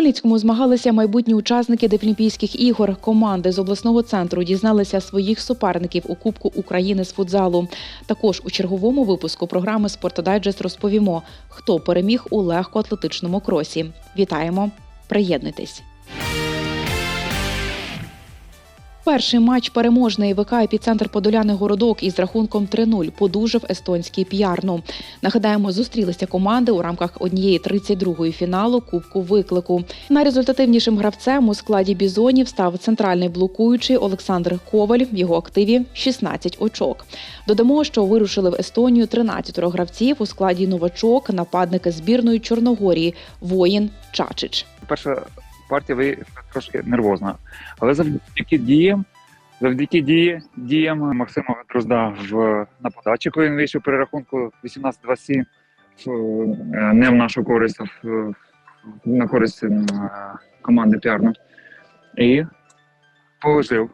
Хмельницькому змагалися майбутні учасники Дефлімпійських ігор. Команди з обласного центру дізналися своїх суперників у Кубку України з футзалу. Також у черговому випуску програми «Спортодайджест» розповімо, хто переміг у легкоатлетичному кросі. Вітаємо! Приєднуйтесь! Перший матч переможний ВК «Епіцентр Подоляни Городок із рахунком 3-0 подужав естонський п'ярну. Нагадаємо, зустрілися команди у рамках однієї 32-ї фіналу Кубку виклику. Найрезультативнішим гравцем у складі бізонів став центральний блокуючий Олександр Коваль. В його активі 16 очок. Додамо, що вирушили в Естонію 13 гравців у складі новачок, нападники збірної Чорногорії Воїн Чачич. перша партія виявилася трошки нервозна. Але завдяки діям, завдяки дії, діям Максима Дрозда в на подачі, коли він вийшов при рахунку 18-27, в, е, не в нашу користь, а на користь е, команди Піарно. І положив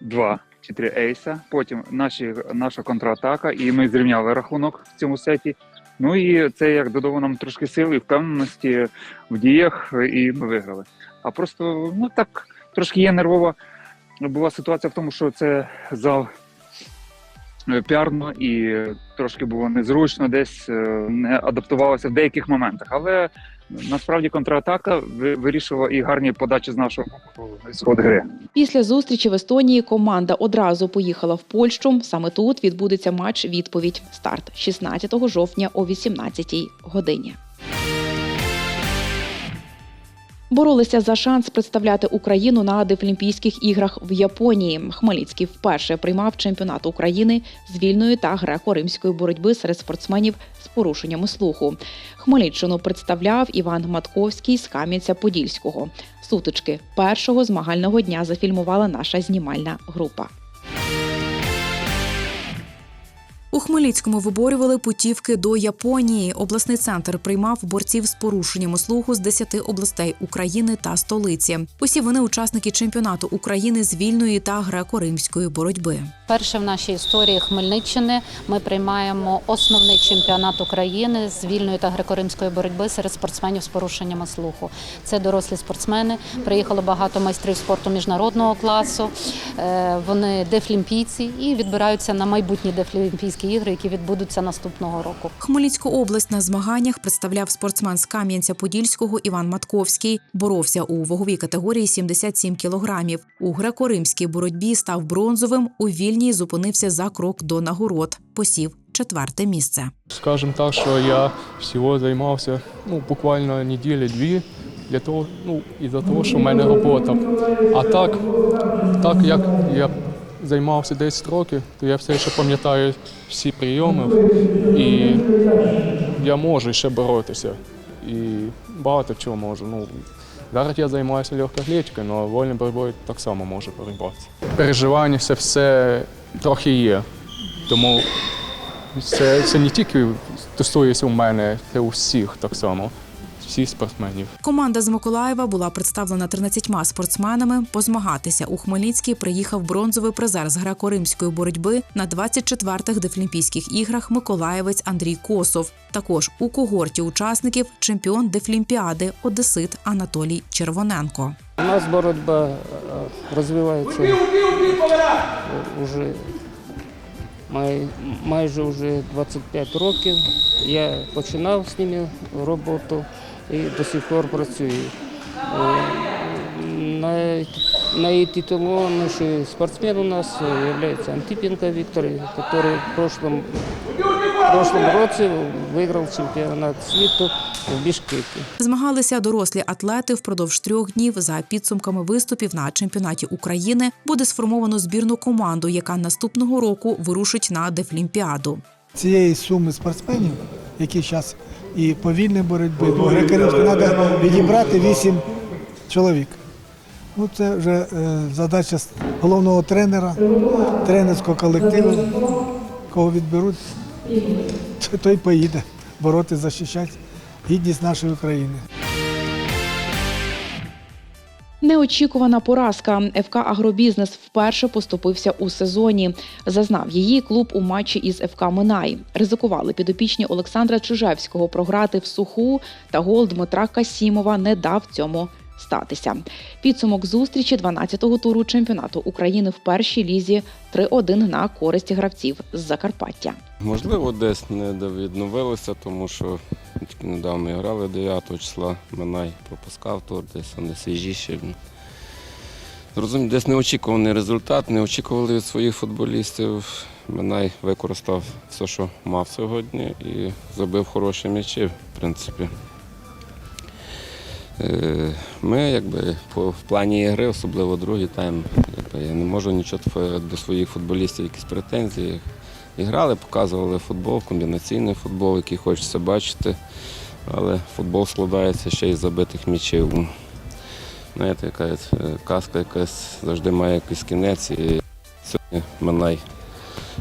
два чи три ейса. Потім наші, наша контратака, і ми зрівняли рахунок в цьому сеті. Ну і це як додало нам трошки сили і впевненості в діях, і ми виграли. А просто ну так трошки є нервова була ситуація в тому, що це зал е, піарно і трошки було незручно, десь е, не адаптувалося в деяких моментах. Але насправді контратака ви- вирішила і гарні подачі з нашого ісход сход гри. Після зустрічі в Естонії команда одразу поїхала в Польщу. Саме тут відбудеться матч відповідь. Старт 16 жовтня о 18 годині. Боролися за шанс представляти Україну на Дефлімпійських іграх в Японії. Хмельницький вперше приймав чемпіонат України з вільної та греко-римської боротьби серед спортсменів з порушеннями слуху. Хмельниччину представляв Іван Матковський з Кам'янця-Подільського. Сутички першого змагального дня зафільмувала наша знімальна група. У Хмельницькому виборювали путівки до Японії. Обласний центр приймав борців з порушеннями слуху з 10 областей України та столиці. Усі вони учасники чемпіонату України з вільної та греко-римської боротьби. Перше в нашій історії Хмельниччини ми приймаємо основний чемпіонат України з вільної та греко-римської боротьби серед спортсменів з порушеннями слуху. Це дорослі спортсмени. Приїхало багато майстрів спорту міжнародного класу. Е, Вони дефлімпійці і відбираються на майбутні дефлімпійські ігри, які відбудуться наступного року. Хмельницьку область на змаганнях представляв спортсмен з Кам'янця-Подільського Іван Матковський. Боровся у ваговій категорії 77 кілограмів. У греко-римській боротьбі став бронзовим. У вільній зупинився за крок до нагород. Посів четверте місце. Скажем так, що я всього займався ну, буквально неділі-дві для того, ну, із-за того, що в мене робота. А так, так як я займався 10 років, то я все ще пам'ятаю всі прийоми і я можу ще боротися. І багато чого можу. Ну, зараз я займаюся легкоатлетикою, але вольною боротьбою так само можу боротися. Переживання це все трохи є. Тому це, це не тільки стосується у мене, це у всіх так само, всіх спортсменів. Команда з Миколаєва була представлена 13 спортсменами. Позмагатися у Хмельницький приїхав бронзовий призер з греко-римської боротьби на 24-х Дефлімпійських іграх Миколаєвець Андрій Косов. Також у когорті учасників чемпіон Дефлімпіади Одесит Анатолій Червоненко. У нас боротьба е, розвивається е, уже май, майже вже 25 років. Я починав з ними роботу і до сих пор працюю. Е, най- Наититулованнейший спортсмен у нас э, является Антипенко Виктор, который в прошлом, в прошлом році выиграл чемпионат світу в Бішкекі. Змагалися дорослі атлети впродовж трьох днів. За підсумками виступів на чемпіонаті України буде сформовано збірну команду, яка наступного року вирушить на Дефлімпіаду. цієї суми спортсменів, які зараз і по вільній боротьбі, по греко-римській, треба відібрати 8 чоловік. Ну, це вже е, задача головного тренера, тренерського колективу. Кого відберуть, той поїде боротися, захищати гідність нашої України. Неочікувана поразка. ФК Агробізнес вперше поступився у сезоні. Зазнав її клуб у матчі із ФК Минай. Ризикували підопічні Олександра Чижевського програти в суху, та гол Дмитра Касімова не дав цьому статися. Підсумок зустрічі 12-го туру чемпіонату України в першій лізі 3-1 на користь гравців з Закарпаття. Можливо, десь не відновилися, тому що тільки недавно грали 9 числа, Минай пропускав тур, десь вони свіжіші. Зрозуміло, десь неочікуваний результат, не очікували від своїх футболістів. Минай використав все, що мав сьогодні, і забив хороші м'ячі, в принципі. Ми, якби, по, в плані ігри, особливо другий тайм, якби, я не можу нічого до своїх футболістів, якісь претензії. І грали, показували футбол, комбінаційний футбол, який хочеться бачити. Але футбол складається ще із забитих м'ячів. Знаєте, якась е, казка якась завжди має якийсь кінець. І сьогодні Минай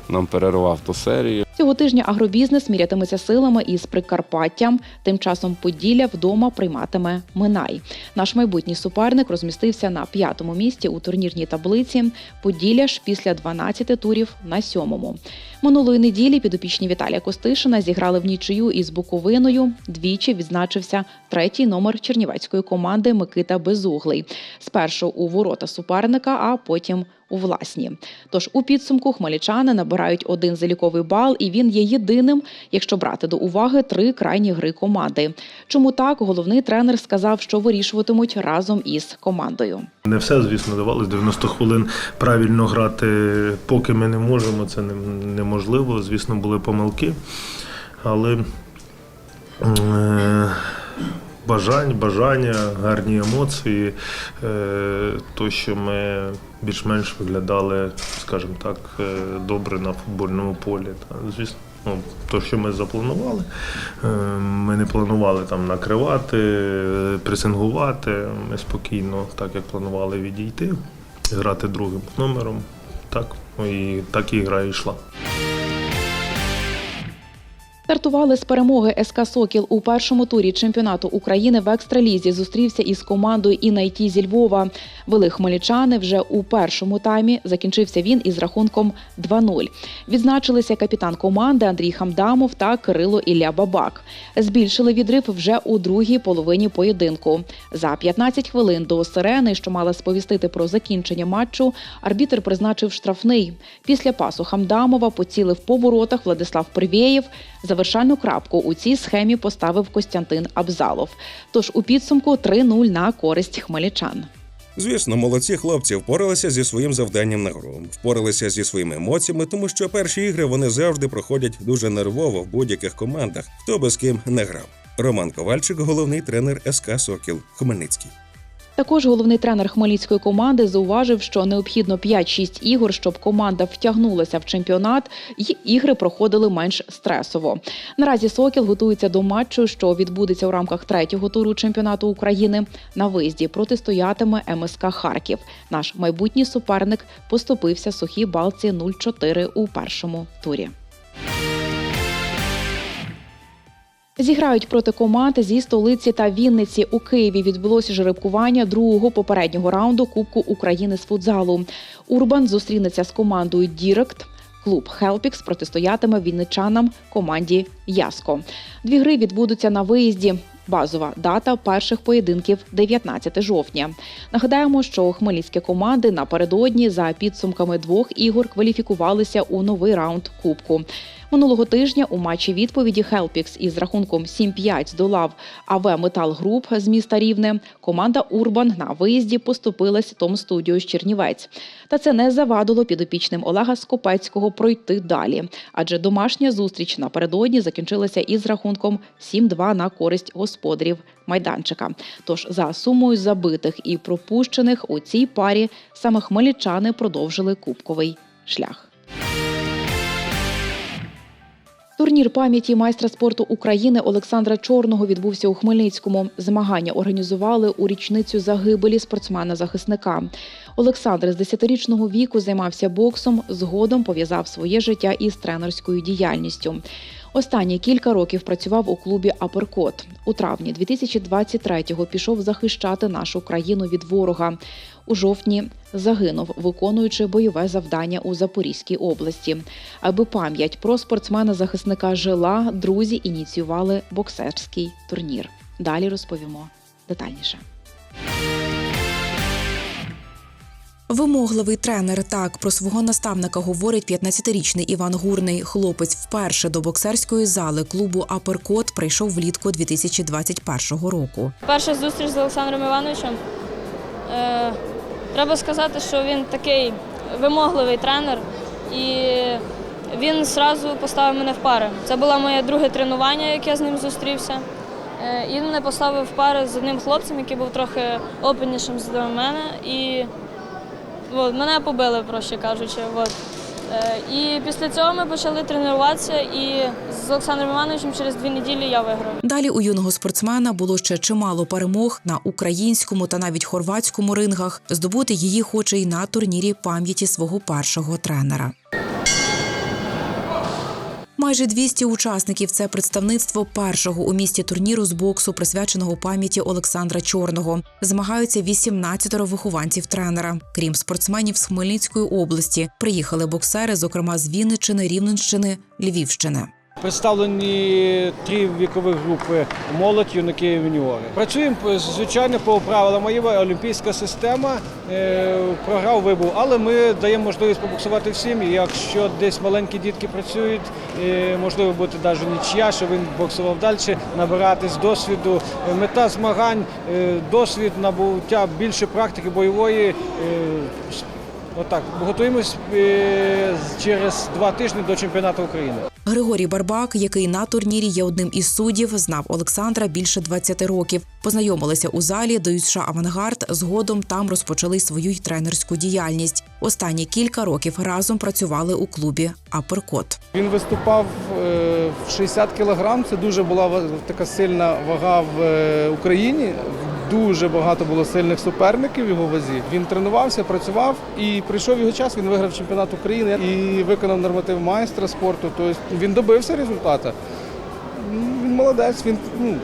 нам перервав ту серію. Цього тижня агробізнес мірятиметься силами із Прикарпаттям. Тим часом Поділля вдома прийматиме Минай. Наш майбутній суперник розмістився на п'ятому місці у турнірній таблиці. Поділля ж після 12 турів на сьомому. Минулої неділі підопічні Віталія Костишина зіграли в нічию із Буковиною. Двічі відзначився третій номер чернівецької команди Микита Безуглий. Спершу у ворота суперника, а потім у власні. Тож у підсумку хмельничани набирають один заліковий бал, і він є єдиним, якщо брати до уваги три крайні гри команди. Чому так? Головний тренер сказав, що вирішуватимуть разом із командою. Не все, звісно, давалось 90 хвилин правильно грати, поки ми не можемо, це неможливо. Звісно, були помилки. Але е, бажань, бажання, гарні емоції, е, то, що ми більш-менш виглядали, скажімо так, е, добре на футбольному полі. Звісно, ну, то, що ми запланували, е, ми не планували там накривати, пресингувати. Ми спокійно, так як планували відійти, грати другим номером. Так, і так і гра йшла. Стартували з перемоги СК Сокіл у першому турі чемпіонату України в екстралізі. Зустрівся із командою «Інайті» зі Львова. Вели хмельничани вже у першому таймі. Закінчився він із рахунком 2-0. Відзначилися капітан команди Андрій Хамдамов та Кирило Ілля Бабак. Збільшили відрив вже у другій половині поєдинку. За 15 хвилин до сирени, що мала сповістити про закінчення матчу, арбітр призначив штрафний. Після пасу Хамдамова поцілив по воротах Владислав Привєєв. Завершальну крапку у цій схемі поставив Костянтин Абзалов. Тож у підсумку 3-0 на користь хмельничан. Звісно, молодці хлопці впоралися зі своїм завданням на гру, впоралися зі своїми емоціями, тому що перші ігри вони завжди проходять дуже нервово в будь-яких командах, хто би з ким не грав. Роман Ковальчик, головний тренер СК Сокіл Хмельницький. Також головний тренер хмельницької команди зауважив, що необхідно 5-6 ігор, щоб команда втягнулася в чемпіонат, і ігри проходили менш стресово. Наразі Сокіл готується до матчу, що відбудеться у рамках третього туру чемпіонату України. На виїзді протистоятиме МСК Харків. Наш майбутній суперник поступився сухій балці 0-4 у першому турі. Зіграють проти команд зі столиці та Вінниці. У Києві відбулося жеребкування другого попереднього раунду Кубку України з футзалу. Урбан зустрінеться з командою Дірект. Клуб Хелпікс протистоятиме вінничанам команді Яско. Дві гри відбудуться на виїзді. Базова дата перших поєдинків 19 жовтня. Нагадаємо, що хмельницькі команди напередодні за підсумками двох ігор кваліфікувалися у новий раунд Кубку. Минулого тижня у матчі відповіді Хелпікс із рахунком 7-5 здолав АВ Метал Груп з міста Рівне. Команда Урбан на виїзді поступилась Том Студіо з Чернівець. Та це не завадило підопічним Олега Скопецького пройти далі, адже домашня зустріч напередодні закінчилася із рахунком 7-2 на користь господарів майданчика. Тож за сумою забитих і пропущених у цій парі саме хмельничани продовжили кубковий шлях. Турнір пам'яті майстра спорту України Олександра Чорного відбувся у Хмельницькому. Змагання організували у річницю загибелі спортсмена-захисника. Олександр з 10-річного віку займався боксом, згодом пов'язав своє життя із тренерською діяльністю. Останні кілька років працював у клубі Аперкот. У травні 2023-го пішов захищати нашу країну від ворога. У жовтні загинув, виконуючи бойове завдання у Запорізькій області. Аби пам'ять про спортсмена-захисника жила, друзі ініціювали боксерський турнір. Далі розповімо детальніше. Вимогливий тренер так про свого наставника говорить 15-річний Іван Гурний. Хлопець вперше до боксерської зали клубу Аперкот прийшов влітку 2021 року. Перша зустріч з Олександром Івановичем. Е, треба сказати, що він такий вимогливий тренер, і він одразу поставив мене в пари. Це було моє друге тренування, як я з ним зустрівся. Е, і мене поставив в пари з одним хлопцем, який був трохи опитнішим за мене. І от, мене побили, проще кажучи. От. Е, і після цього ми почали тренуватися, і з Олександром Івановичем через дві неділі я виграв. Далі у юного спортсмена було ще чимало перемог на українському та навіть хорватському рингах. Здобути її хоче й на турнірі пам'яті свого першого тренера. Майже 200 учасників це представництво першого у місті турніру з боксу, присвяченого пам'яті Олександра Чорного. Змагаються 18 вихованців тренера. Крім спортсменів з Хмельницької області, приїхали боксери, зокрема з Вінниччини, Рівненщини, Львівщини. Представлені три вікові групи молодь, юнаки і юніори. Працюємо звичайно по правилам моєї олімпійська система. е, Програв вибув, але ми даємо можливість побоксувати всім. Якщо десь маленькі дітки працюють, е, можливо бути навіть нічия, що він боксував далі, набиратись досвіду. Е, Мета змагань, досвід, набуття більше практики бойової. Отак, готуємось через два тижні до чемпіонату України. Григорій Барбак, який на турнірі є одним із суддів, знав Олександра більше 20 років. Познайомилися у залі до США Авангард. Згодом там розпочали свою й тренерську діяльність. Останні кілька років разом працювали у клубі Аперкот. Він виступав е, в 60 кілограм. Це дуже була така сильна вага в е, Україні. Дуже багато було сильних суперників в його вазі. Він тренувався, працював і прийшов його час. Він виграв чемпіонат України і виконав норматив майстра спорту. Тобто він добився результату. Він молодець, він, ну,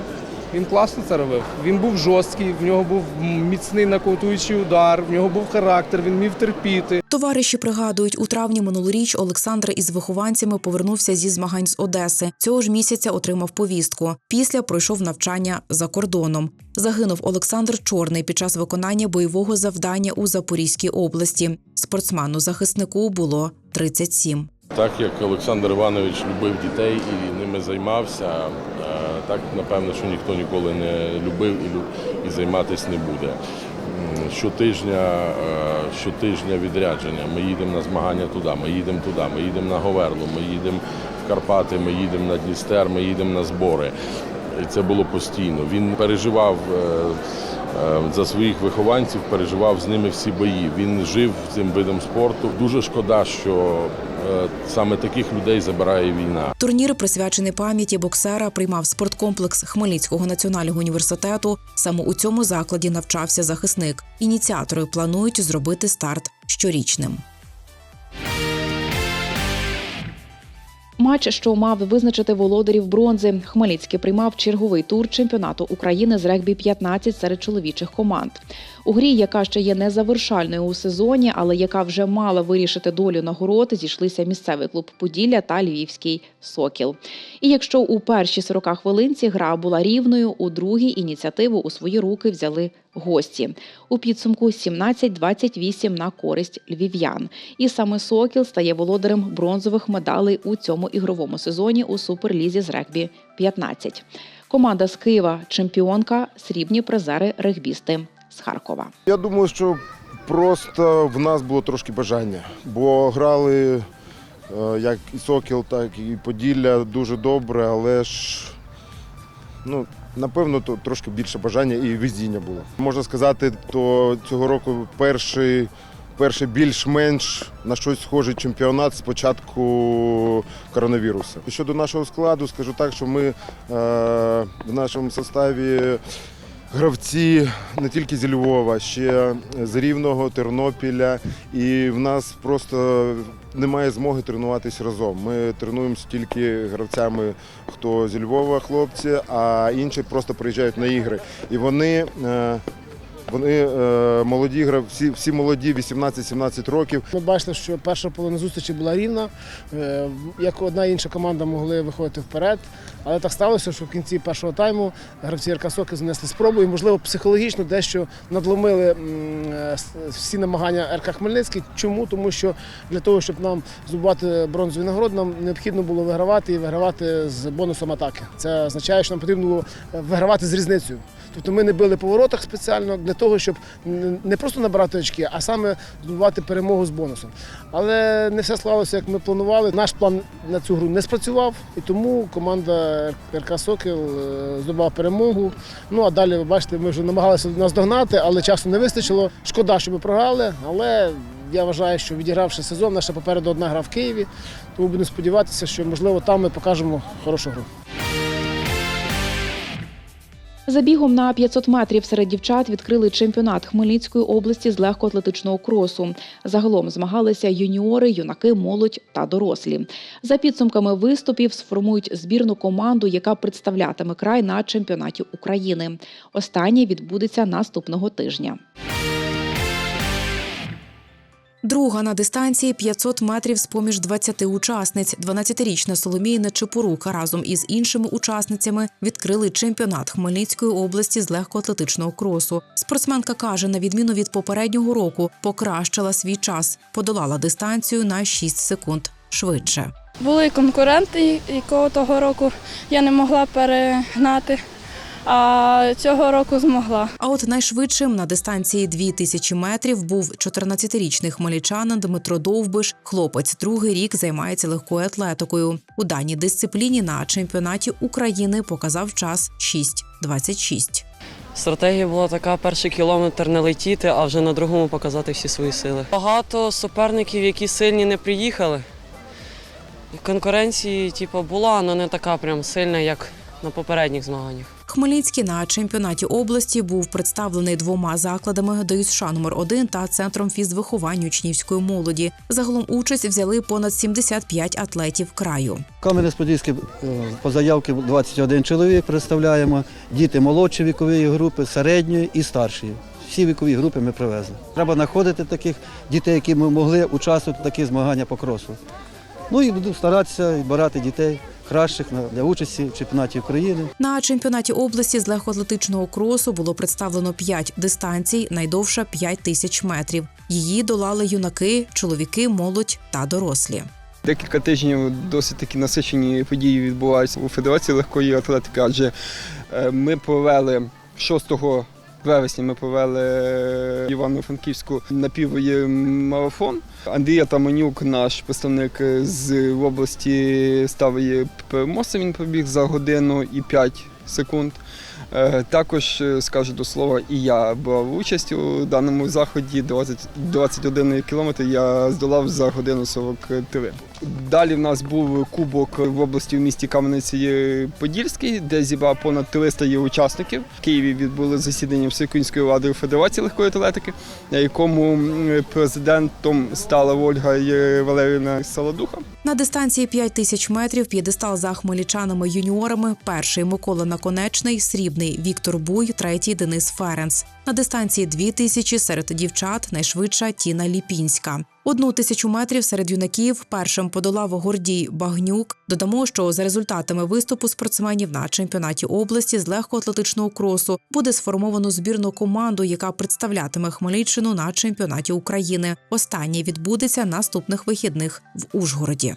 він класно це робив. Він був жорсткий, в нього був міцний нокаутуючий удар, в нього був характер, він міг терпіти. Товариші пригадують, у травні минулоріч Олександр із вихованцями повернувся зі змагань з Одеси. Цього ж місяця отримав повістку. Після пройшов навчання за кордоном. Загинув Олександр Чорний під час виконання бойового завдання у Запорізькій області. Спортсмену захиснику було 37. Так як Олександр Іванович любив дітей і ними займався, так напевно, що ніхто ніколи не любив і, і займатися не буде. Щотижня, е, щотижня відрядження. Ми їдемо на змагання туди, ми їдемо туди, ми їдемо на Говерлу, ми їдемо в Карпати, ми їдемо на Дністер, ми їдемо на збори. І це було постійно. Він переживав е, е, за своїх вихованців, переживав з ними всі бої. Він жив цим видом спорту. Дуже шкода, що саме таких людей забирає війна. Турнір, присвячений пам'яті боксера, приймав спорткомплекс Хмельницького національного університету. Саме у цьому закладі навчався захисник. Ініціатори планують зробити старт щорічним. Матч, що мав визначити володарів бронзи, Хмельницький приймав черговий тур чемпіонату України з регбі 15 серед чоловічих команд. У грі, яка ще є незавершальною у сезоні, але яка вже мала вирішити долю нагород, зійшлися місцевий клуб Поділля та Львівський Сокіл. І якщо у першій 40 хвилинці гра була рівною, у другій ініціативу у свої руки взяли гості. У підсумку 17-28 на користь львів'ян. І саме Сокіл стає володарем бронзових медалей у цьому ігровому сезоні у суперлізі з регбі 15. Команда з Києва чемпіонка, срібні призери регбісти з Харкова. Я думаю, що просто в нас було трошки бажання, бо грали е, як і Сокіл, так і Поділля дуже добре, але ж ну, напевно то трошки більше бажання і везіння було. Можна сказати, то цього року перший перший більш-менш на щось схожий чемпіонат з початку коронавірусу. Щодо нашого складу, скажу так, що ми е, в нашому составі гравці не тільки зі Львова, ще з Рівного, Тернопіля. І в нас просто немає змоги тренуватись разом. Ми тренуємося тільки гравцями, хто зі Львова, хлопці, а інші просто приїжджають на ігри. І вони. Вони е, молоді гравці, всі, всі молоді, 18-17 років. Ми бачили, що перша половина зустрічі була рівна. Е, Як одна інша команда могли виходити вперед. Але так сталося, що в кінці першого тайму гравці РК Соки занесли спробу і, можливо, психологічно дещо надломили е, всі намагання РК Хмельницький. Чому? Тому що для того, щоб нам здобувати бронзові нагороди, нам необхідно було вигравати і вигравати з бонусом атаки. Це означає, що нам потрібно було вигравати з різницею. Тобто ми не били по воротах спеціально для того, щоб не просто набирати очки, а саме здобувати перемогу з бонусом. Але не все склалося, як ми планували. Наш план на цю гру не спрацював, і тому команда РК Сокіл е, здобула перемогу. Ну а далі, ви бачите, ми вже намагалися нас догнати, але часу не вистачило. Шкода, що ми програли, але я вважаю, що відігравши сезон, наша попереду одна гра в Києві. Тому будемо сподіватися, що можливо там ми покажемо хорошу гру. Забігом на 500 метрів серед дівчат відкрили чемпіонат Хмельницької області з легкоатлетичного кросу. Загалом змагалися юніори, юнаки, молодь та дорослі. За підсумками виступів сформують збірну команду, яка представлятиме край на чемпіонаті України. Останнє відбудеться наступного тижня. Друга на дистанції 500 метрів з поміж 20 учасниць. 12-річна Соломіїна Чепорука разом із іншими учасницями відкрили чемпіонат Хмельницької області з легкоатлетичного кросу. Спортсменка каже, на відміну від попереднього року, покращила свій час, подолала дистанцію на 6 секунд швидше. Були конкуренти, якого того року я не могла перегнати, а цього року змогла. А от найшвидшим на дистанції 2000 метрів був 14-річний хмельничанин Дмитро Довбиш. Хлопець другий рік займається легкою атлетикою. У даній дисципліні на чемпіонаті України показав час 6.26. Стратегія була така: перший кілометр не летіти, а вже на другому показати всі свої сили. Багато суперників, які сильні, не приїхали. Конкуренції, типу, була, але не така прям сильна, як на попередніх змаганнях. Хмельницький на чемпіонаті області був представлений двома закладами ДЮСШ номер 1 та центром фізвиховання учнівської молоді. Загалом участь взяли понад 75 атлетів краю. Кам'янець-Подільський е, по заявці 21 чоловік представляємо. Діти молодшої вікової групи, середньої і старшої. Всі вікові групи ми привезли. Треба знаходити таких дітей, які ми могли участвувати в такі змагання по кросу. Ну і буду старатися відбирати дітей кращих на- для участі в чемпіонаті України. На чемпіонаті області з легкоатлетичного кросу було представлено 5 дистанцій, найдовша 5 тисяч метрів. Її долали юнаки, чоловіки, молодь та дорослі. Декілька тижнів досить такі насичені події відбуваються у Федерації легкої атлетики, адже е, ми провели 6 вересня ми провели в Івано-Франківську напівої марафон. Андрій Таманюк, наш представник з області, став її переможцем. Він пробіг за годину і 5 секунд. Е, Також е, скажу до слова, і я брав участь у даному заході. 20, 21 кілометр я здолав за годину 43. Далі в нас був кубок в області в місті Кам'янець-Подільський, де зібрав понад 300 є учасників. В Києві відбули засідання Всеукраїнської ради Федерації легкої атлетики, на якому президентом стала Ольга Валеріївна Саладуха. На дистанції 5 тисяч метрів п'єдестал за хмельничанами юніорами. Перший Микола Наконечний, срібний Віктор Буй, третій Денис Ференц. На дистанції 2 тисячі серед дівчат найшвидша Тіна Ліпінська. Одну тисячу метрів серед юнаків першим подолав Гордій Багнюк. Додамо, що за результатами виступу спортсменів на чемпіонаті області з легкоатлетичного кросу буде сформовано збірну команду, яка представлятиме Хмельниччину на чемпіонаті України. Останній відбудеться наступних вихідних в Ужгороді.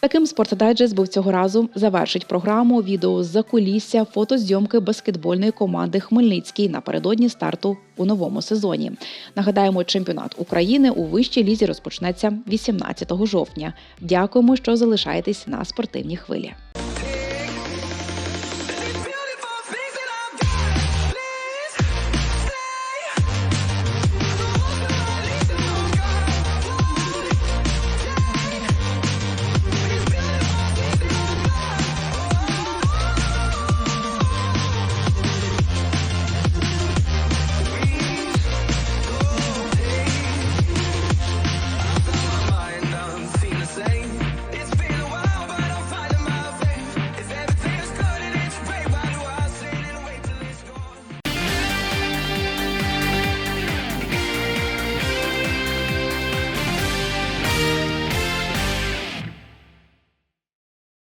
Таким спортдайджест був цього разу. Завершить програму відео з закулісся фотозйомки баскетбольної команди Хмельницький напередодні старту у новому сезоні. Нагадаємо, чемпіонат України у вищій лізі розпочнеться 18 жовтня. Дякуємо, що залишаєтесь на спортивній хвилі.